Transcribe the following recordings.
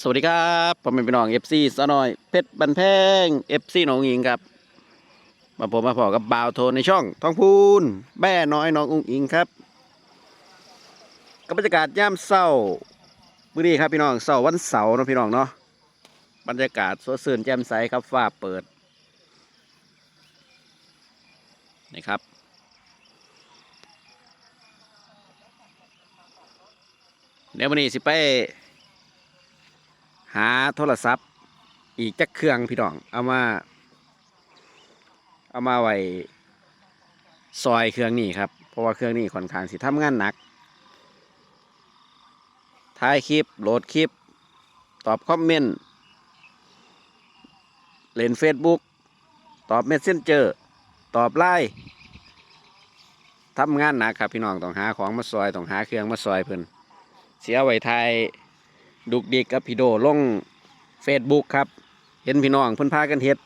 สวัสดีครับผมเป็นพี่น้องเอฟซีสะน่อยเพชรบันแพงเอฟซีหนองอิงครับ มาผมมาพอกับบ่าวโทนในช่องท้องพูนแบ่น้อยน้องอุ้งอิงครับกับบรรยากาศย่ำเศร้ามื้อนี้ครับพี่น้องเสาร์วันเสาร์นะพี่น้องเนาะบรรยากาศสดชื่นแจ่มใสครับฟ้าเปิดนี่ครับเดี๋ยววันนี้สิไป หาโทรศัพท์ อีกจักเครื่องพี่น้อง เอามา เอามาไว้ซอยเครื่องนี้ครับ เพราะว่าเครื่องนี้ค่อนข้างสิทำงานหนักถ่ายคลิปโหลดคลิป ตอบคอมเมนต์เล่น Facebook ตอบเมสเซนเจอร์ตอบไลน์ทำงานหนักครับพี่น้องต้องหาของมาซอยต้องหาเครื่องมาซอยเพิ่นเสียไว้ทย ดุกดิกกับพี่โดลงเฟซบุ๊กครับ เห็นพี่น้องเพิ่นพากันเฮ็ด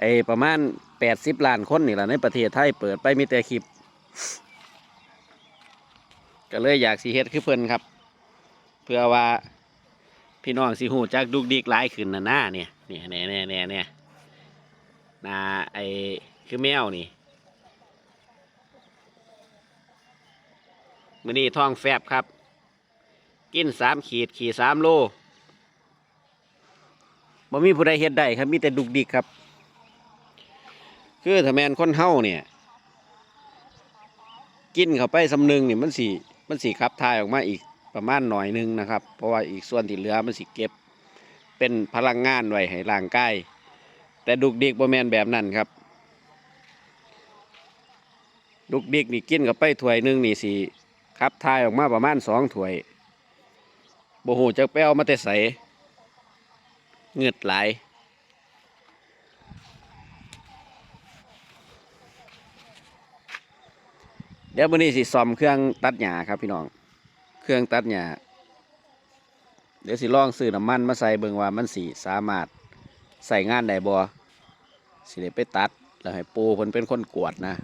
ไอประมาณแปดสิบล้านคนนี่แหละในประเทศไทยเปิดไปมีแต่คลิป ก็เลยอยากสิเฮ็ดคือเพิ่นครับ เพื่อว่าพี่น้องสิหูจักดุกดิกหลายขึ้นนะหน้าเนี่ยเนี่ยเนี่ยเนี่ยเนี่ยเนี่ยนาไอคือแมวนี่มือนี้ท้องแฟบครับ กินสามขีด ขีดสามโลบ่มีผู้ใดเฮ็ดได้ครับ มีแต่ดุกดิกครับ คือถ้าแมนคนเฮาเนี่ย กินเข้าไปสำนึงเนี่ยมันสีมันสีขับทายออกมาอีกประมาณหน่อยหนึงนะครับ เพราะว่าอีกส่วนที่เหลือมันสิเก็บ เป็นพลังงานไว้ให้ร่างกายแต่ดุกดิกบ่แมนแบบนั้นครับ ดุกดิกนี่กินเข้าไปถ้วยหนึงนี่สิขับทายออกมาประมาณสองถ้วย บ่หูจักไปเอามาแต่ใสเงือดไหลายเดี๋ยววันนี้สิซ่อมเครื่องตัดหญ้าครับพี่น้อง เครื่องตัดหญ้าเดี๋ยวสิลองซื้อน้ำมันมาใส่เบิ่งว่ามันสิสามารถใส่งานได้บ่สิได้ไปตัด แล้วให้ปูเพิ่นเป็นคนกวดนะ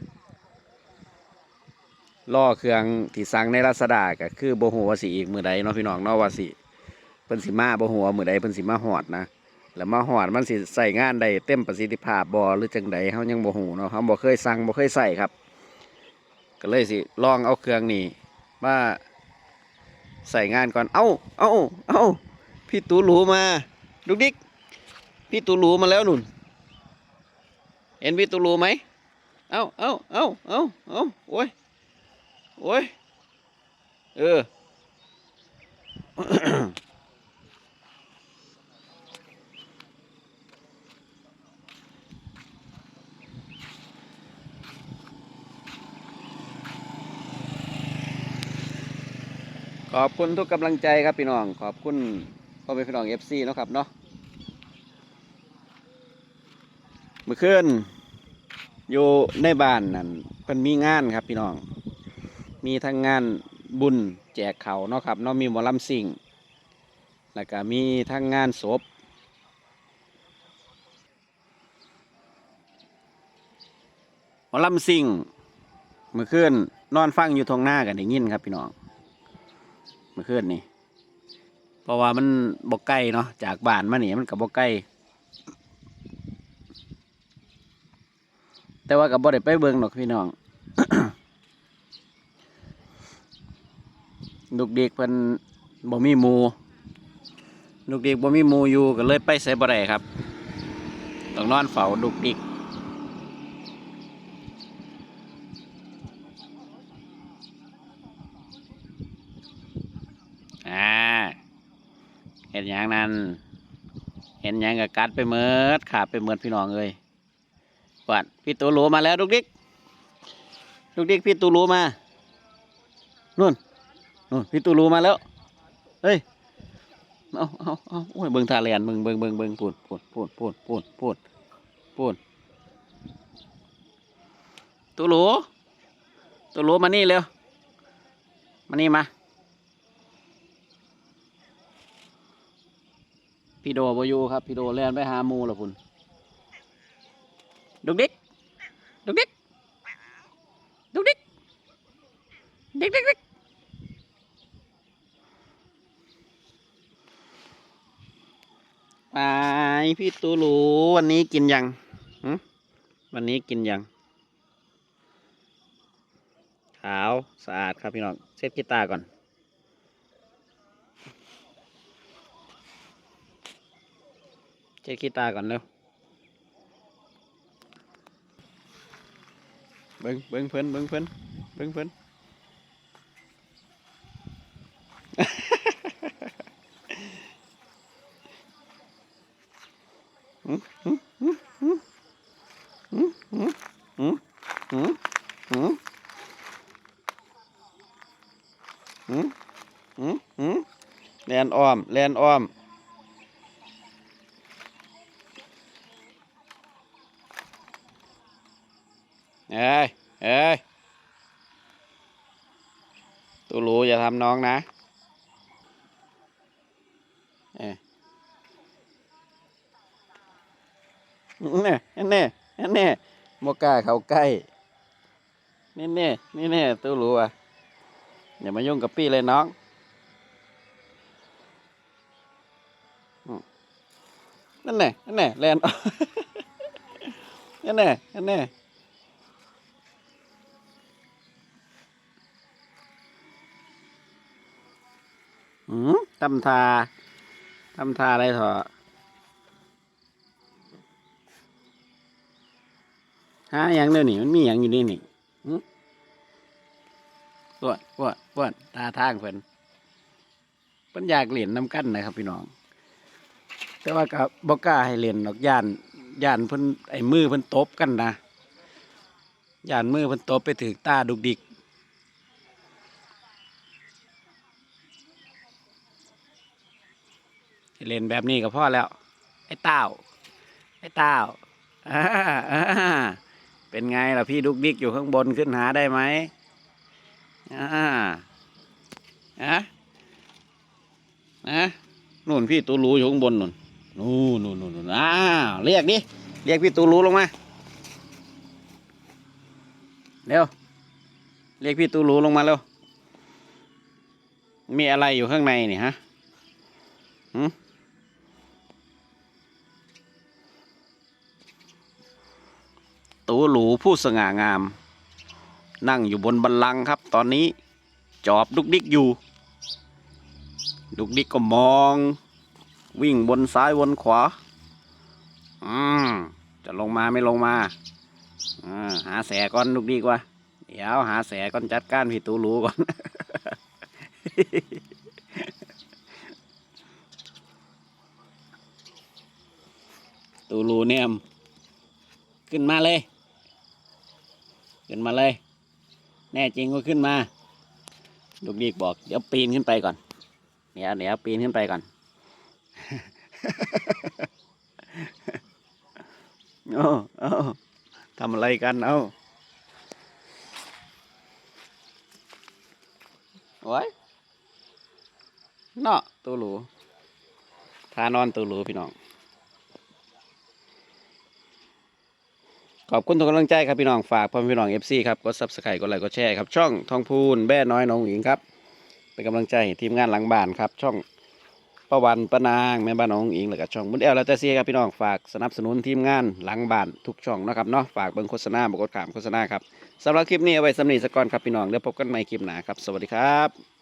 ล่อเครื่องที่สั่งในลาซาด้าก็คือโบ่ฮู้ว่าสิอีกมือใดเนาะพี่น้องเนาะว่าสิเพิ่นสิมาโบ่ฮู้ว่ามื้อใดเพิ่นสิมาฮอดนะแล้วมาฮอดมันสิใส่งานได้เต็มประสิทธิภาพบ่หรือจังใดเฮายังโบ่ฮู้เนาะเฮาบ่เคยสั่งบ่เคยใส่ครับ ก็เลยสิลองเอาเครื่องนี้มาใส่งานก่อนเอ้าเอ้าเอ้าพี่ตูหลูมาดุกดิกพี่ตูหลูมาแล้วนุ่น เห็นพี่ตูหลูไหมเอ้าเอ้าเอ้าเอ้าเอ้าโอ้ย โอ้ย เออ ขอบคุณทุกกำลังใจครับพี่น้อง ขอบคุณพ่อแม่พี่น้องเอฟซีนะครับเนาะเมื่อคืนอยู่ในบ้านนั่นเพิ่นมีงานครับพี่น้อง มีทั้งงานบุญแจกเขาเนาะครับเนาะมีหมอลำซิ่ง แล้วก็มีทั้งงานศพหมอลำซิ่งเมื่อคืนนอนฟังอยู่ทงหน้ากันได้ยินครับพี่น้องเมื่อคืนนี่เพราะว่ามันบกใกล้เนาะจากบ้านมานี่มันกับบกใกล้แต่ว่ากับบ่ได้ไปเบิ่งหรอกพี่น้อง ลูกเด็กเพิ่นบ่มีหมูลูกเด็กบ่มีหมูอยู่ก็เลยไปใส่บ่ได้ครับต้องนอนเฝ้าลูกเด็กอ่าเห็นอย่างนั้น เห็นอย่างกับกัดไปเมิดขาดไปเมิดพี่น้องเอ้ยปัดพี่ตูรูมาแล้วลูกดิกลูกดิกพี่ตูรูมานู่น พี่ตูรูมาแล้ว เฮ้ย เอาเอาเอาโอ้ยเบิ่งทาแลนเบิ่งเบิ่งเบิ่งเบิ่งพูดพูดพูดพูดพูดพูดพูดตูรูตูรูมานี่เร็ว มานี่มา พี่โดบอยู่ครับ พี่โดแลนไปหาหมูแล้วพุ่นดุกดิกดุกดิกดุกดิกดิกดิกดิก ไป พี่ตูหลูวันนี้กินยังวันนี้กินยัง ขาวสะอาดครับพี่น้องเช็ดกีตาก่อน เช็ดกีตาก่อนเร็วเบิ้งเบิ้งเพิ่นเบิ้งเพิ่นเบิ้งเพิ่น แลนอ้อม แลนอ้อมเอ้ยเอ้ยตูรู้อย่าทำน้องนะ เอ้ย แน่แน่แน่โมกล้าเขาใกล้นี่แน่นี่แน่ตูรู้อะอย่ามายุ่งกับพี่เลยน้องอืมนั่นแน่นั่นแน่แลนนั่นแน่นั่นแน่อืมทำทาทำทาอะไรเถอะ หาอย่างเดียวนี่มันมีอย่างอยู่นี่นี่หืมปวดปวดปวดตาทางเพิ่นเพิ่นอยากเล่นน้ำกั้นนะครับ พี่น้อง แต่ว่าก็บ่กล้าให้เล่นดอกย่านย่านเพิ่นไอ้มือเพิ่นตบกันนะย่านมือเพิ่นตบไปถึงตาดุกดิกเล่นแบบนี้ก็พอแล้ว ไอ้เต้าไอ้เต้าอ่าอ่า เป็นไงล่ะพี่ดุกดิกอยู่ข้างบนขึ้นหาได้ไหมอ่าอะนะนู่นพี่ตูรูอยู่ข้างบนนู่นนู่นนู่นนู่นอ้าวเรียกดิเรียกพี่ตูรูลงมาเร็วเรียกพี่ตูรูลงมาเร็วมีอะไรอยู่ข้างในนี่ฮะอืม ตูหลูผู้สง่างาม นั่งอยู่บนบัลลังครับ ตอนนี้จอบดุกดิกอยู่ ดุกดิกก็มอง วิ่งบนซ้ายวนขวาอืมจะลงมาไม่ลงมาอ่าหาแสก่อนดุกดิกวะเดี๋ยวหาแสก่อนจัดการพี่ตูหลูก่อนตูหลูเนี่ยขึ้นมาเลย ขึ้นมาเลย แน่จริงก็ขึ้นมา ลูกดีกบอก เดี๋ยวปีนขึ้นไปก่อนเดี๋ยวเดี๋ยวปีนขึ้นไปก่อน โอ้โอ้ทำอะไรกันเอาโอ้ยเนาะตัวหลูทานอนตัวหลูพี่น้อง ขอบคุณทุกกำลังใจครับพี่น้องฝากพ่อพี่น้องเอฟซีครับกดซับสไครต์กดไลค์กดแชร์ครับช่องทองพูนแบ่น้อยน้องหญิงครับเป็นกำลังใจทีมงานหลังบ้านครับ ช่องประวันประนางแม่บ้านน้องหญิงแล้วก็ช่องมุนแอลแล้วแต่เสียครับพี่น้องฝากสนับสนุนทีมงานหลังบ้านทุกช่องนะครับเนาะฝากเบิ่งโฆษณาบอกกดขามโฆษณาครับสำหรับคลิปนี้เอาไว้สำนีสกก่อนครับพี่น้องเดี๋ยวพบกันใหม่คลิปหน้าครับสวัสดีครับ